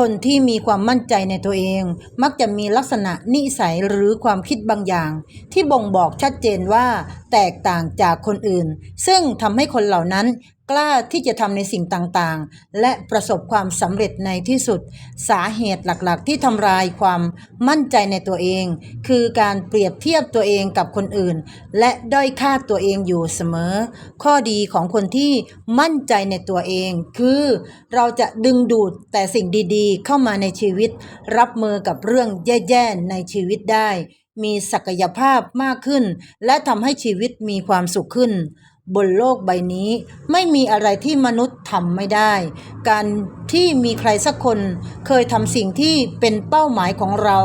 คนที่มีความมั่นใจในตัวเอง มักจะมีลักษณะนิสัยหรือความคิดบางอย่าง ที่บ่งบอกชัดเจนว่าแตกต่างจากคนอื่น ซึ่งทำให้คนเหล่านั้น กล้าที่จะทำในสิ่งต่างๆ และประสบความสำเร็จในที่สุด สาเหตุหลักๆ ที่ทำลายความมั่นใจในตัวเอง คือการเปรียบเทียบตัวเองกับคนอื่น และด้อยค่าตัวเองอยู่เสมอ ข้อดีของคนที่มั่นใจในตัวเอง คือเราจะดึงดูดแต่สิ่งดีๆ เข้ามาในชีวิต รับมือกับเรื่องแย่ๆในชีวิตได้ มีศักยภาพมากขึ้น และทำให้ชีวิตมีความสุขขึ้น บนโลกใบนี้ ไม่มีอะไรที่มนุษย์ทำไม่ได้ การที่มีใครสักคนเคยทำสิ่งที่เป็นเป้าหมายของเรา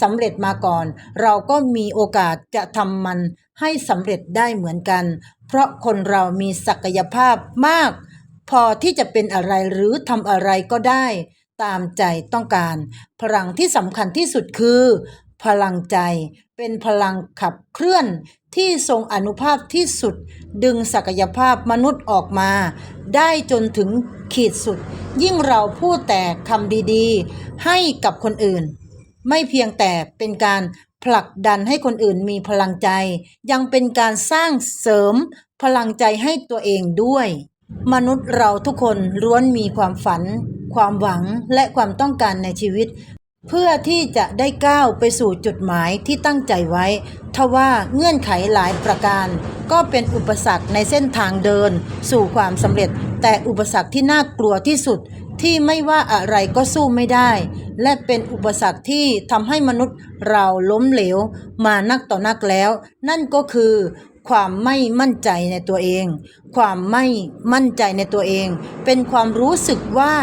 สำเร็จมาก่อน เราก็มีโอกาสจะทำมันให้สำเร็จได้เหมือนกัน เพราะคนเรามีศักยภาพมาก พอที่จะเป็นอะไรหรือทำอะไรก็ได้ ตามใจต้องการ พลังที่สำคัญที่สุดคือ พลังใจเป็นพลังขับเคลื่อน ที่ทรงอนุภาพที่สุดดึงศักยภาพมนุษย์ออกมา ได้จนถึงขีดสุด ยิ่งเราพูดแต่คำดีๆ ให้กับคนอื่น ไม่เพียงแต่เป็นการผลักดันให้คนอื่นมีพลังใจ ยังเป็นการสร้างเสริมพลังใจให้ตัวเองด้วย มนุษย์เราทุกคนล้วนมีความฝัน ความหวังและความต้องการในชีวิต เพื่อที่จะได้ก้าวไปสู่จุดหมายที่ตั้งใจไว้ ทว่าเงื่อนไขหลายประการ ก็เป็นอุปสรรคในเส้นทางเดิน สู่ความสำเร็จ แต่อุปสรรคที่น่ากลัวที่สุดที่ไม่ว่าอะไรก็สู้ไม่ได้ และเป็นอุปสรรคที่ทำให้มนุษย์เราล้มเหลว มานักต่อนักแล้ว นั่นก็คือ ความไม่มั่นใจในตัวเอง ความไม่มั่นใจในตัวเอง เป็นความรู้สึกว่า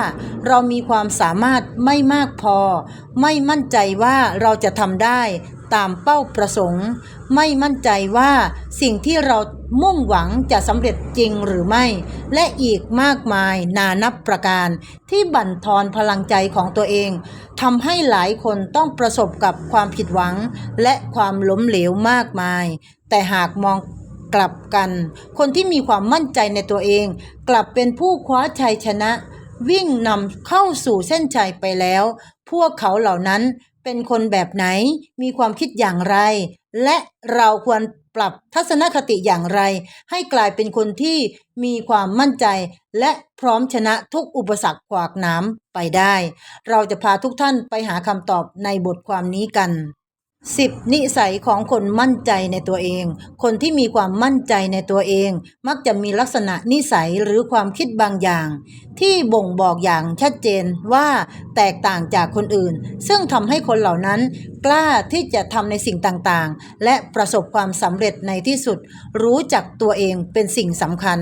เรามีความสามารถไม่มากพอ ไม่มั่นใจว่าเราจะทำได้ตามเป้าประสงค์ ไม่มั่นใจว่าสิ่งที่เรามุ่งหวังจะสำเร็จจริงหรือไม่ และอีกมากมายนานับประการ ที่บั่นทอนพลังใจของตัวเองทำให้หลายคนต้องประสบกับความผิดหวัง และความล้มเหลวมากมาย แต่หากมองกลับกัน คนที่มีความมั่นใจในตัวเอง กลับเป็นผู้คว้าชัยชนะ วิ่งนำเข้าสู่เส้นชัยไปแล้ว พวกเขาเหล่านั้นเป็นคนแบบไหน มีความคิดอย่างไร และเราควรปรับทัศนคติอย่างไร ให้กลายเป็นคนที่มีความมั่นใจ และพร้อมชนะทุกอุปสรรคขวากหน้ำไปได้ เราจะพาทุกท่านไปหาคำตอบในบทความนี้กัน 10 นิสัยของคนมั่นใจในตัวเอง คนที่มีความมั่นใจในตัวเอง มักจะมีลักษณะนิสัยหรือความคิดบางอย่าง ที่บ่งบอกอย่างชัดเจนว่าแตกต่างจากคนอื่น ซึ่งทำให้คนเหล่านั้น กล้าที่จะทำในสิ่งต่างๆ และประสบความสำเร็จในที่สุด รู้จักตัวเองเป็นสิ่งสำคัญ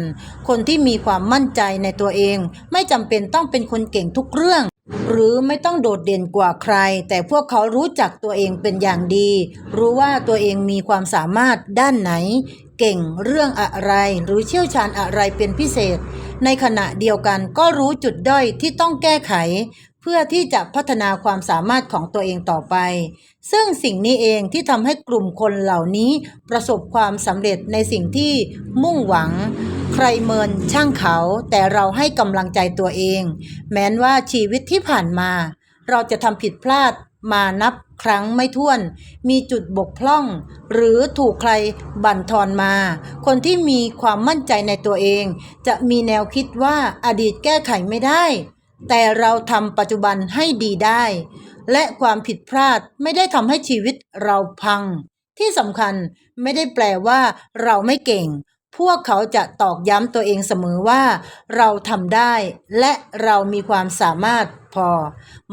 คนที่มีความมั่นใจในตัวเอง ไม่จำเป็นต้องเป็นคนเก่งทุกเรื่อง หรือไม่ต้องโดดเด่นกว่าใคร แต่พวกเขารู้จักตัวเองเป็นอย่างดี รู้ว่าตัวเองมีความสามารถด้านไหน เก่งเรื่องอะไร หรือเชี่ยวชาญอะไรเป็นพิเศษ ในขณะเดียวกันก็รู้จุดด้อยที่ต้องแก้ไข เพื่อที่จะพัฒนาความสามารถของตัวเองต่อไป ซึ่งสิ่งนี้เองที่ทำให้กลุ่มคนเหล่านี้ประสบความสำเร็จในสิ่งที่มุ่งหวัง ใครเมินช่างเขาแต่เราให้กำลังใจตัวเอง แม้นว่าชีวิตที่ผ่านมา เราจะทำผิดพลาดมานับครั้งไม่ถ้วน มีจุดบกพร่อง หรือถูกใครบั่นทอนมา คนที่มีความมั่นใจในตัวเอง จะมีแนวคิดว่าอดีตแก้ไขไม่ได้ แต่เราทำปัจจุบันให้ดีได้ และความผิดพลาดไม่ได้ทำให้ชีวิตเราพัง ที่สำคัญไม่ได้แปลว่าเราไม่เก่ง พวกเขาจะตอกย้ำตัวเองเสมอว่า เราทำได้และเรามีความสามารถพอ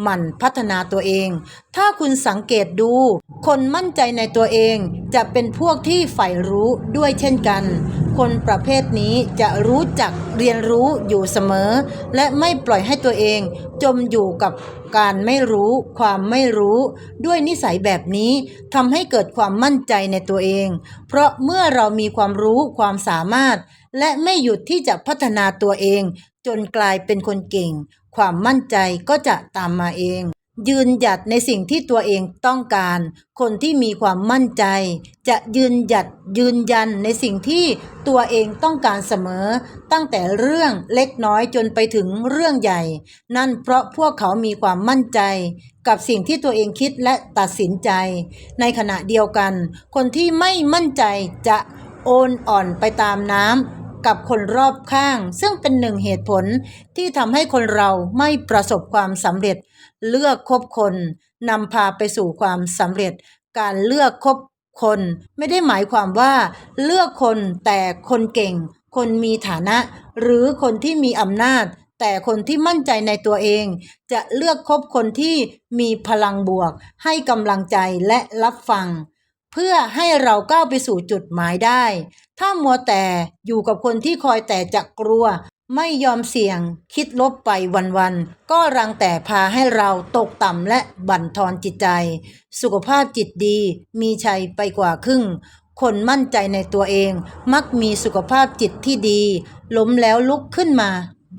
มันพัฒนาตัวเอง ถ้าคุณสังเกตดู คนมั่นใจในตัวเองจะเป็นพวกที่ใฝ่รู้ด้วยเช่นกัน คนประเภทนี้จะรู้จักเรียนรู้อยู่เสมอ และไม่ปล่อยให้ตัวเอง จมอยู่กับการไม่รู้ ความไม่รู้ ด้วยนิสัยแบบนี้ทำให้เกิดความมั่นใจในตัวเอง เพราะเมื่อเรามีความรู้ความสามารถ และไม่หยุดที่จะพัฒนาตัวเอง จนกลายเป็นคนเก่ง ความมั่นใจก็จะตามมาเอง ยืนหยัดในสิ่งที่ตัวเองต้องการ คนที่มีความมั่นใจ จะยืนหยัดยืนยันในสิ่งที่ตัวเองต้องการเสมอ ตั้งแต่เรื่องเล็กน้อยจนไปถึงเรื่องใหญ่ นั่นเพราะพวกเขามีความมั่นใจ กับสิ่งที่ตัวเองคิดและตัดสินใจ ในขณะเดียวกัน คนที่ไม่มั่นใจจะโอนอ่อนไปตามน้ำกับคนรอบข้าง ซึ่งเป็นหนึ่งเหตุผลที่ทำให้คนเราไม่ประสบความสำเร็จ เลือกคบคนนำพาไปสู่ความสำเร็จ การเลือกคบคนไม่ได้หมายความว่าเลือกคนแต่คนเก่ง คนมีฐานะ หรือคนที่มีอำนาจ แต่คนที่มั่นใจในตัวเอง จะเลือกคบคนที่มีพลังบวก ให้กำลังใจและรับฟัง เพื่อให้เราก้าวไปสู่จุดหมายได้ ถ้ามัวแต่อยู่กับคนที่คอยแต่จะกลัว ไม่ยอมเสี่ยงคิดลบไปวันๆ ก็รังแต่พาให้เราตกต่ำและบั่นทอนจิตใจ สุขภาพจิตดีมีชัยไปกว่าครึ่ง คนมั่นใจในตัวเอง มักมีสุขภาพจิตที่ดี ล้มแล้วลุกขึ้นมา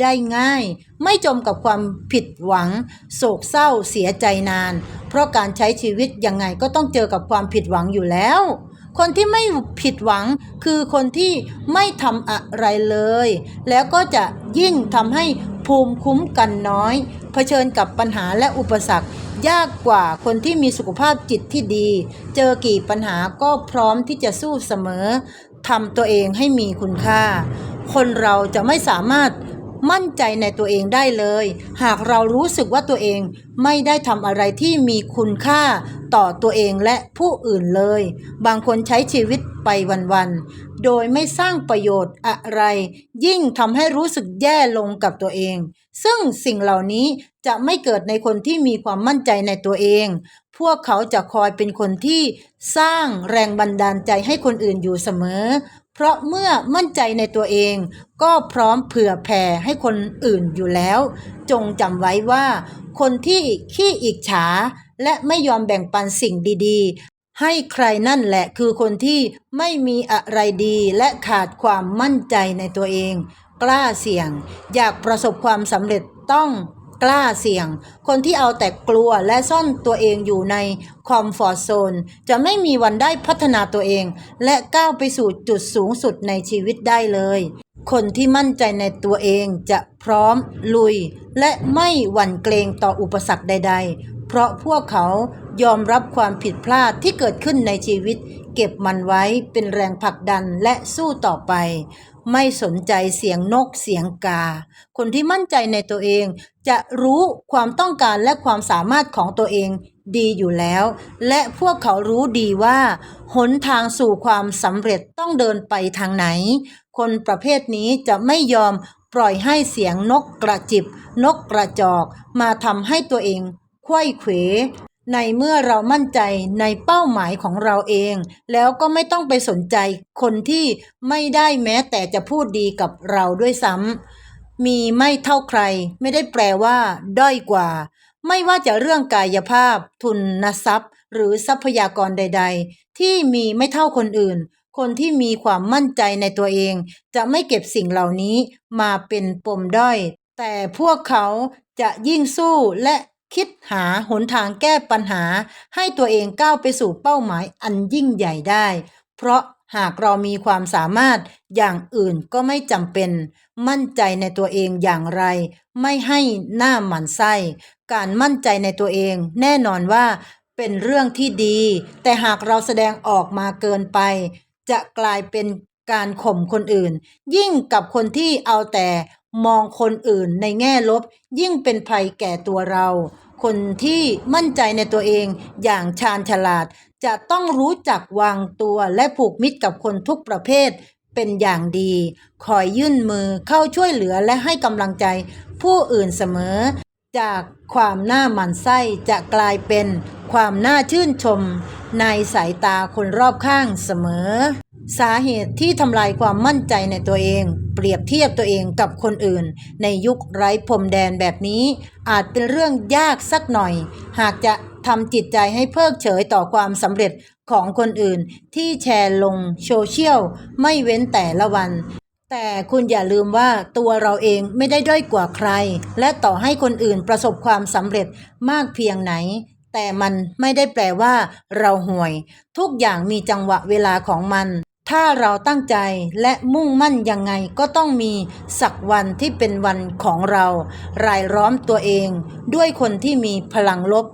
ได้ง่าย ไม่จมกับความผิดหวัง โศกเศร้าเสียใจนาน เพราะการใช้ชีวิตยังไงก็ต้องเจอกับความผิดหวังอยู่แล้ว คนที่ไม่ผิดหวังคือคนที่ไม่ทำอะไรเลย แล้วก็จะยิ่งทำให้ภูมิคุ้มกันน้อย เผชิญกับปัญหาและอุปสรรค ยากกว่าคนที่มีสุขภาพจิตที่ดี เจอกี่ปัญหาก็พร้อมที่จะสู้เสมอทำตัวเองให้มีคุณค่า คนเราจะไม่สามารถ มั่นใจในตัวเองได้เลย หากเรารู้สึกว่าตัวเองไม่ได้ทำอะไรที่มีคุณค่าต่อตัวเองและผู้อื่นเลย บางคนใช้ชีวิตไปวันๆ โดยไม่สร้างประโยชน์อะไร ยิ่งทำให้รู้สึกแย่ลงกับตัวเอง ซึ่งสิ่งเหล่านี้จะไม่เกิดในคนที่มีความมั่นใจในตัวเอง พวกเขาจะคอยเป็นคนที่สร้างแรงบันดาลใจให้คนอื่นอยู่เสมอ เพราะเมื่อมั่นใจในตัวเองก็พร้อมเผื่อแผ่ให้คนอื่นอยู่แล้ว จงจำไว้ว่า คนที่ขี้อิจฉาและไม่ยอมแบ่งปันสิ่งดีๆ ให้ใครนั่นแหละคือคนที่ไม่มีอะไรดีและขาดความมั่นใจในตัวเอง กล้าเสี่ยง อยากประสบความสำเร็จต้อง กล้าเสี่ยง คนที่เอาแต่กลัวและซ่อนตัวเองอยู่ในคอมฟอร์ z โซนจะไม่มีวันได้พัฒนาตัวเอง และก้าวไปสู่จุดสูงสุดในชีวิตได้เลย คนที่มั่นใจในตัวเองจะพร้อม ลุย และไม่หวั่นเกรงต่ออุปสรรคใด ๆ เพราะพวกเขายอมรับความผิดพลาดที่เกิดขึ้นในชีวิต เก็บมันไว้เป็นแรงผลักดันและสู้ต่อไป ไม่สนใจเสียงนกเสียงกา คนที่มั่นใจในตัวเองจะรู้ความต้องการและความสามารถของตัวเองดีอยู่แล้ว และพวกเขารู้ดีว่า หนทางสู่ความสำเร็จต้องเดินไปทางไหน คนประเภทนี้จะไม่ยอมปล่อยให้เสียงนกกระจิบ นกกระจอก มาทำให้ตัวเองควยเขว ในเมื่อเรามั่นใจในเป้าหมายของเราเอง แล้วก็ไม่ต้องไปสนใจคนที่ไม่ได้แม้แต่จะพูดดีกับเราด้วยซ้ำมีไม่เท่าใคร ไม่ได้แปลว่า ด้อยกว่า ไม่ว่าจะเรื่องกายภาพ ทุนทรัพย์ หรือทรัพยากรใด ๆ ที่มีไม่เท่าคนอื่น คนที่มีความมั่นใจในตัวเอง จะไม่เก็บสิ่งเหล่านี้มาเป็นปมด้อย แต่พวกเขาจะยิ่งสู้และ คิดหาหนทางแก้ปัญหา ให้ตัวเองก้าวไปสู่เป้าหมายอันยิ่งใหญ่ได้ เพราะหากเรามีความสามารถอย่างอื่นก็ไม่จำเป็น มั่นใจในตัวเองอย่างไร ไม่ให้หน้าหมันไส้การมั่นใจในตัวเองแน่นอนว่าเป็นเรื่องที่ดี แต่หากเราแสดงออกมาเกินไป จะกลายเป็นการข่มคนอื่น ยิ่งกับคนที่เอาแต่มองคนอื่นในแง่ลบ ยิ่งเป็นภัยแก่ตัวเรา คนที่มั่นใจในตัวเองอย่างชาญฉลาด จะต้องรู้จักวางตัวและผูกมิตรกับคนทุกประเภทเป็นอย่างดี คอยยื่นมือเข้าช่วยเหลือและให้กำลังใจผู้อื่นเสมอ จากความน่าหมันไส้จะกลายเป็นความน่าชื่นชม ในสายตาคนรอบข้างเสมอ สาเหตุที่ทำลายความมั่นใจในตัวเอง เปรียบเทียบตัวเองกับคนอื่น ในยุคไร้พรมแดนแบบนี้ อาจเป็นเรื่องยากสักหน่อย หากจะทำจิตใจให้เพิกเฉยต่อความสำเร็จของคนอื่น ที่แชร์ลงโซเชียลไม่เว้นแต่ละวัน แต่คุณอย่าลืมว่าตัวเราเองไม่ได้ด้อยกว่าใคร และต่อให้คนอื่นประสบความสำเร็จมากเพียงไหนแต่มันไม่ได้แปลว่าเราห่วย ทุกอย่างมีจังหวะเวลาของมัน ถ้าเราตั้งใจและมุ่งมั่นยังไงก็ต้องมีสักวันที่เป็นวันของเรา รายล้อมตัวเอง ด้วยคนที่มีพลังลบ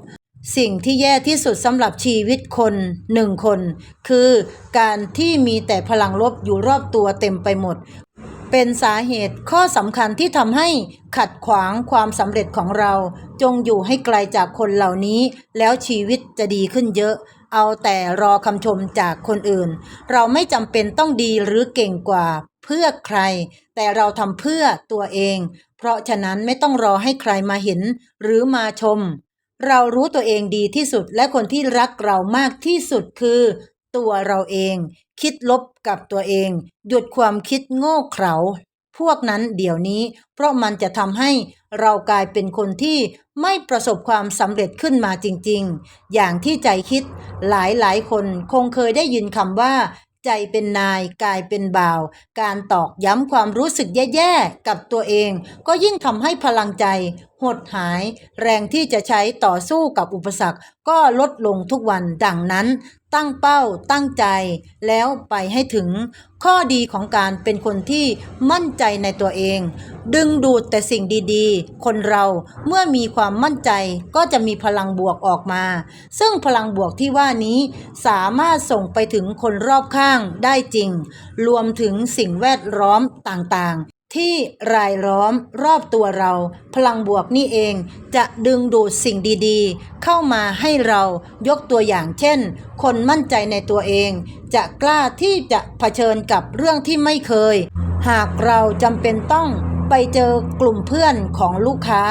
สิ่งที่แย่ที่สุดสำหรับชีวิตคนหนึ่งคน คือการที่มีแต่พลังลบอยู่รอบตัวเต็มไปหมด เป็นสาเหตุข้อสำคัญที่ทำให้ขัดขวางความสำเร็จของเรา จงอยู่ให้ไกลจากคนเหล่านี้ แล้วชีวิตจะดีขึ้นเยอะ เอาแต่รอคำชมจากคนอื่น เราไม่จำเป็นต้องดีหรือเก่งกว่า เพื่อใคร แต่เราทำเพื่อตัวเอง เพราะฉะนั้นไม่ต้องรอให้ใครมาเห็นหรือมาชม เรารู้ตัวเองดีที่สุดและคนที่รักเรามากที่สุดคือ ตัวเราเอง คิดลบกับตัวเอง หยุดความคิดโง่เขลา พวกนั้นเดี๋ยวนี้ เพราะมันจะทำให้เรากลายเป็นคนที่ไม่ประสบความสำเร็จขึ้นมาจริงๆ อย่างที่ใจคิดหลายๆ คนคงเคยได้ยินคำว่า ใจเป็นนายกายเป็นบ่าว การตอกย้ำความรู้สึกแย่ๆ กับตัวเอง ก็ยิ่งทำให้พลังใจ หดหาย แรงที่จะใช้ต่อสู้กับอุปสรรคก็ลดลงทุกวันดังนั้น ตั้งเป้าตั้งใจ แล้วไปให้ถึง ข้อดีของการเป็นคนที่มั่นใจในตัวเอง ดึงดูดแต่สิ่งดีๆ คนเราเมื่อมีความมั่นใจก็จะมีพลังบวกออกมา ซึ่งพลังบวกที่ว่านี้สามารถส่งไปถึงคนรอบข้างได้จริง รวมถึงสิ่งแวดล้อมต่างๆ ที่รายล้อมรอบตัวเรา พลังบวกนี่เองจะดึงดูดสิ่งดีๆ เข้ามาให้เรายกตัวอย่างเช่น คนมั่นใจในตัวเอง จะกล้าที่จะเผชิญกับเรื่องที่ไม่เคย หากเราจำเป็นต้องไปเจอกลุ่มเพื่อนของลูกค้า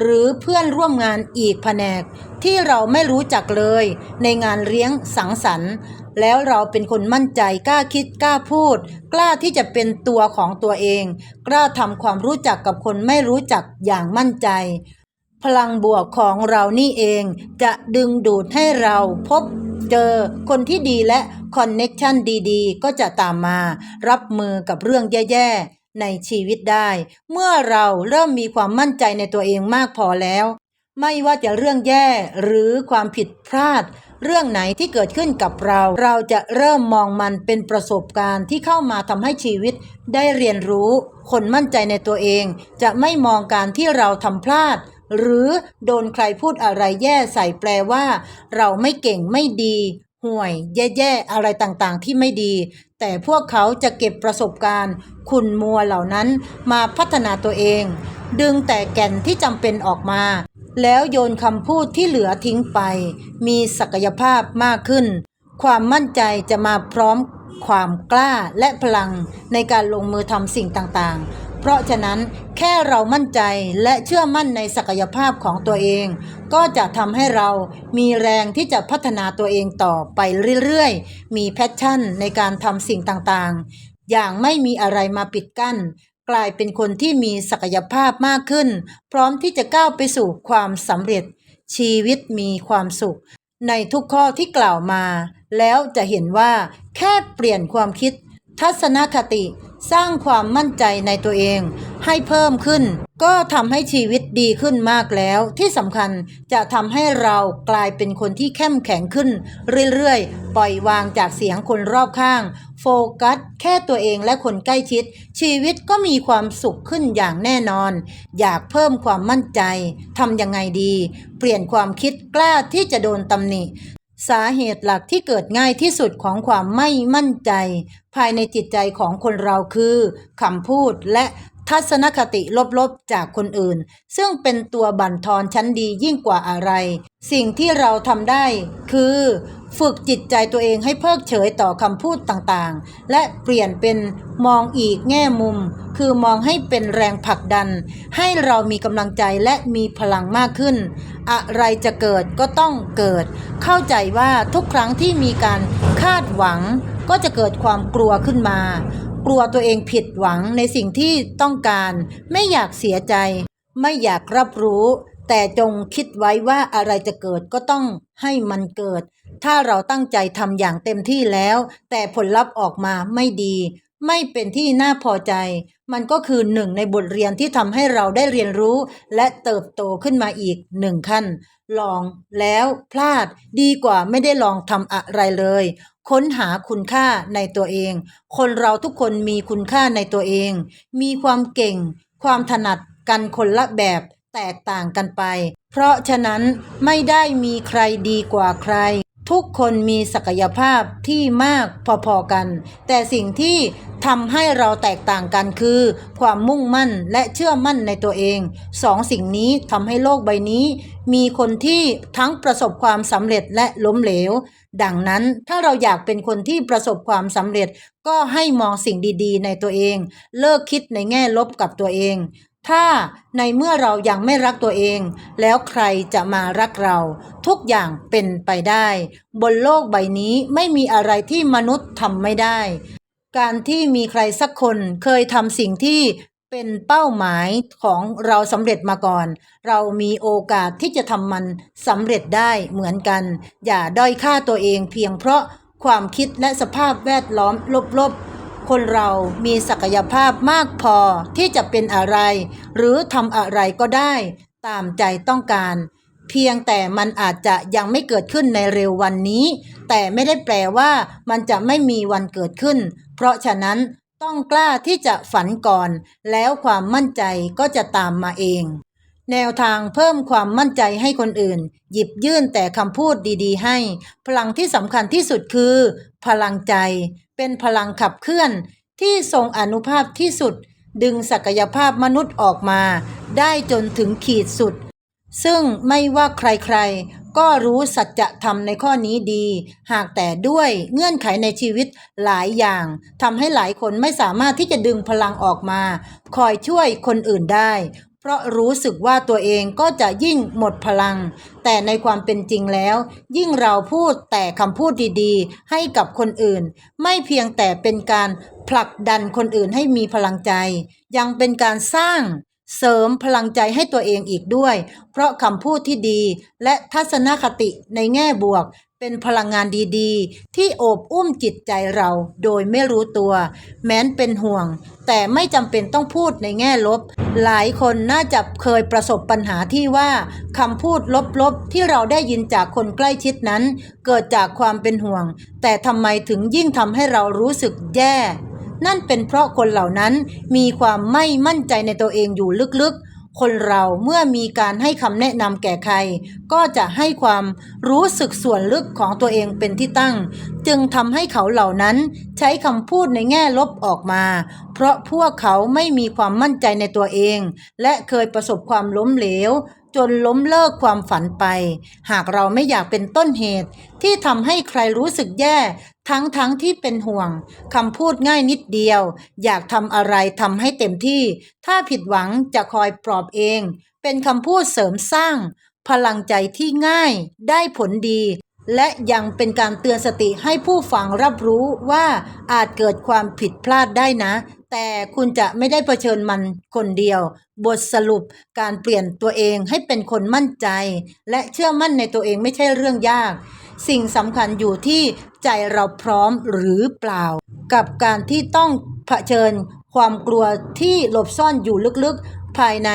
หรือเพื่อนร่วมงานอีกแผนก ที่เราไม่รู้จักเลย ในงานเลี้ยงสังสรรค์ แล้วเราเป็นคนมั่นใจกล้าคิดกล้าพูด กล้าที่จะเป็นตัวของตัวเอง กล้าทำความรู้จักกับคนไม่รู้จักอย่างมั่นใจ พลังบวกของเรานี่เอง จะดึงดูดให้เราพบเจอคนที่ดีและคอนเน็กชันดีๆ ก็จะตามมา รับมือกับเรื่องแย่ๆในชีวิตได้ เมื่อเราเริ่มมีความมั่นใจในตัวเองมากพอแล้ว ไม่ว่าจะเรื่องแย่หรือความผิดพลาด เรื่องไหนที่เกิดขึ้นกับเรา เราจะเริ่มมองมันเป็นประสบการณ์ที่เข้ามาทำให้ชีวิตได้เรียนรู้ คนมั่นใจในตัวเอง จะไม่มองการที่เราทำพลาด หรือโดนใครพูดอะไรแย่ใส่แปลว่า เราไม่เก่งไม่ดีห่วย แย่ๆอะไรต่างๆ ที่ไม่ดี แต่พวกเขาจะเก็บประสบการณ์ คุณมัวเหล่านั้นมาพัฒนาตัวเอง ดึงแต่แก่นที่จำเป็นออกมา แล้วโยนคำพูดที่เหลือทิ้งไป มีศักยภาพมากขึ้น ความมั่นใจจะมาพร้อมความกล้าและพลังในการลงมือทำสิ่งต่างๆ เพราะฉะนั้นแค่เรามั่นใจและเชื่อมั่นในศักยภาพของตัวเอง ก็จะทำให้เรามีแรงที่จะพัฒนาตัวเองต่อไปเรื่อยๆ มีแพชชั่นในการทำสิ่งต่างๆ อย่างไม่มีอะไรมาปิดกั้น กลายเป็นคนที่มีศักยภาพมากขึ้น พร้อมที่จะก้าวไปสู่ความสำเร็จ ชีวิตมีความสุข ในทุกข้อที่กล่าวมา แล้วจะเห็นว่าแค่เปลี่ยนความคิด ทัศนคติ สร้างความมั่นใจในตัวเอง ให้เพิ่มขึ้น ก็ทำให้ชีวิตดีขึ้นมากแล้ว ที่สำคัญจะทำให้เรากลายเป็นคนที่เข้มแข็งขึ้น เรื่อยๆ ปล่อยวางจากเสียงคนรอบข้าง โฟกัสแค่ตัวเองและคนใกล้ชิด ชีวิตก็มีความสุขขึ้นอย่างแน่นอน อยากเพิ่มความมั่นใจทำยังไงดี เปลี่ยนความคิดกล้าที่จะโดนตำหนิ สาเหตุหลักที่เกิดง่ายที่สุดของความไม่มั่นใจ ภายในจิตใจของคนเราคือคำพูดและทัศนคติลบๆจากคนอื่น ซึ่งเป็นตัวบั่นทอนชั้นดียิ่งกว่าอะไร สิ่งที่เราทำได้คือ ฝึกจิตใจตัวเองให้เพิกเฉยต่อคำพูดต่างๆ และเปลี่ยนเป็นมองอีกแง่มุม คือมองให้เป็นแรงผลักดัน ให้เรามีกำลังใจและมีพลังมากขึ้น อะไรจะเกิดก็ต้องเกิด เข้าใจว่าทุกครั้งที่มีการคาดหวัง ก็จะเกิดความกลัวขึ้นมา กลัวตัวเองผิดหวังในสิ่งที่ต้องการ ไม่อยากเสียใจ ไม่อยากรับรู้ แต่จงคิดไว้ว่าอะไรจะเกิดก็ต้องให้มันเกิด ถ้าเราตั้งใจทำอย่างเต็มที่แล้ว แต่ผลลัพธ์ออกมาไม่ดี ไม่เป็นที่น่าพอใจ มันก็คือหนึ่งในบทเรียนที่ทำให้เราได้เรียนรู้ และเติบโตขึ้นมาอีกหนึ่งขั้น ลองแล้วพลาดดีกว่าไม่ได้ลองทำอะไรเลย ค้นหาคุณค่าในตัวเอง คนเราทุกคนมีคุณค่าในตัวเอง มีความเก่ง ความถนัดกันคนละแบบ แตกต่างกันไป เพราะฉะนั้นไม่ได้มีใครดีกว่าใคร ทุกคนมีศักยภาพที่มากพอๆกัน แต่สิ่งที่ทำให้เราแตกต่างกันคือ ความมุ่งมั่นและเชื่อมั่นในตัวเอง สองสิ่งนี้ทำให้โลกใบนี้ มีคนที่ทั้งประสบความสำเร็จและล้มเหลว ดังนั้นถ้าเราอยากเป็นคนที่ประสบความสำเร็จ ก็ให้มองสิ่งดีๆ ในตัวเอง เลิกคิดในแง่ลบกับตัวเอง ถ้าในเมื่อเรายังไม่รักตัวเอง แล้วใครจะมารักเรา ทุกอย่างเป็นไปได้ บนโลกใบนี้ไม่มีอะไรที่มนุษย์ทำไม่ได้ การที่มีใครสักคนเคยทำสิ่งที่เป็นเป้าหมายของเราสำเร็จมาก่อน เรามีโอกาสที่จะทำมันสำเร็จได้เหมือนกัน อย่าด้อยค่าตัวเองเพียงเพราะความคิดและสภาพแวดล้อมลบๆ คนเรามีศักยภาพมากพอที่จะเป็นอะไร หรือทำอะไรก็ได้ ตามใจต้องการ เพียงแต่มันอาจจะยังไม่เกิดขึ้นในเร็ววันนี้ แต่ไม่ได้แปลว่ามันจะไม่มีวันเกิดขึ้น เพราะฉะนั้นต้องกล้าที่จะฝันก่อน แล้วความมั่นใจก็จะตามมาเอง แนวทางเพิ่มความมั่นใจให้คนอื่น หยิบยื่นแต่คำพูดดีๆ ให้ พลังที่สำคัญที่สุดคือ พลังใจ เป็นพลังขับเคลื่อนที่ทรงอนุภาพที่สุด ดึงศักยภาพมนุษย์ออกมา ได้จนถึงขีดสุด ซึ่งไม่ว่าใครๆ ก็รู้สัจธรรมในข้อนี้ดี หากแต่ด้วยเงื่อนไขในชีวิตหลายอย่างทำให้หลายคนไม่สามารถที่จะดึงพลังออกมา คอยช่วยคนอื่นได้ เพราะรู้สึกว่าตัวเองก็จะยิ่งหมดพลัง แต่ในความเป็นจริงแล้ว ยิ่งเราพูดแต่คำพูดดีๆ ให้กับคนอื่น ไม่เพียงแต่เป็นการผลักดันคนอื่นให้มีพลังใจ ยังเป็นการสร้างเสริมพลังใจให้ตัวเองอีกด้วย เพราะคำพูดที่ดีและทัศนคติในแง่บวก เป็นพลังงานดีๆ ที่โอบอุ้มจิตใจเราโดยไม่รู้ตัว แม้นเป็นห่วง แต่ไม่จำเป็นต้องพูดในแง่ลบ หลายคนน่าจะเคยประสบปัญหาที่ว่าคำพูดลบๆ ที่เราได้ยินจากคนใกล้ชิดนั้น เกิดจากความเป็นห่วง แต่ทำไมถึงยิ่งทำให้เรารู้สึกแย่นั่นเป็นเพราะคนเหล่านั้นมีความไม่มั่นใจในตัวเองอยู่ลึกๆ คนเราเมื่อมีการให้คำแนะนำแก่ใคร ก็จะให้ความรู้สึกส่วนลึกของตัวเองเป็นที่ตั้ง จึงทำให้เขาเหล่านั้นใช้คำพูดในแง่ลบออกมา เพราะพวกเขาไม่มีความมั่นใจในตัวเอง และเคยประสบความล้มเหลว จนล้มเลิกความฝันไป หากเราไม่อยากเป็นต้นเหตุ ที่ทำให้ใครรู้สึกแย่ ทั้งทั้งที่เป็นห่วงคำพูดง่ายนิดเดียว อยากทำอะไรทำให้เต็มที่ ถ้าผิดหวังจะคอยปลอบเอง เป็นคำพูดเสริมสร้าง พลังใจที่ง่าย ได้ผลดีและยังเป็นการเตือนสติให้ผู้ฟังรับรู้ว่าอาจเกิดความผิดพลาดได้นะ แต่คุณจะไม่ได้เผชิญมันคนเดียว บทสรุปการเปลี่ยนตัวเองให้เป็นคนมั่นใจ และเชื่อมั่นในตัวเองไม่ใช่เรื่องยาก สิ่งสำคัญอยู่ที่ใจเราพร้อมหรือเปล่า กับการที่ต้องเผชิญความกลัวที่หลบซ่อนอยู่ลึกๆภายใน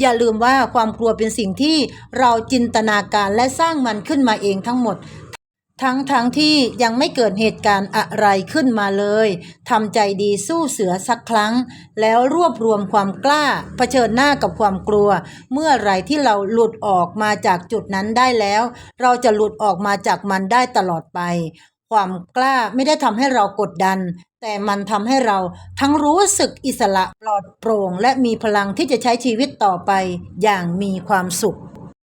อย่าลืมว่าความกลัวเป็นสิ่งที่เราจินตนาการและสร้างมันขึ้นมาเองทั้งหมด ทั้งทั้งที่ยังไม่เกิดเหตุการณ์อะไรขึ้นมาเลยทำใจดีสู้เสือสักครั้ง แล้วรวบรวมความกล้า เผชิญหน้ากับความกลัว เมื่อไรที่เราหลุดออกมาจากจุดนั้นได้แล้ว เราจะหลุดออกมาจากมันได้ตลอดไป ความกล้าไม่ได้ทำให้เรากดดัน แต่มันทำให้เราทั้งรู้สึกอิสระปลอดโปร่ง และมีพลังที่จะใช้ชีวิตต่อไปอย่างมีความสุข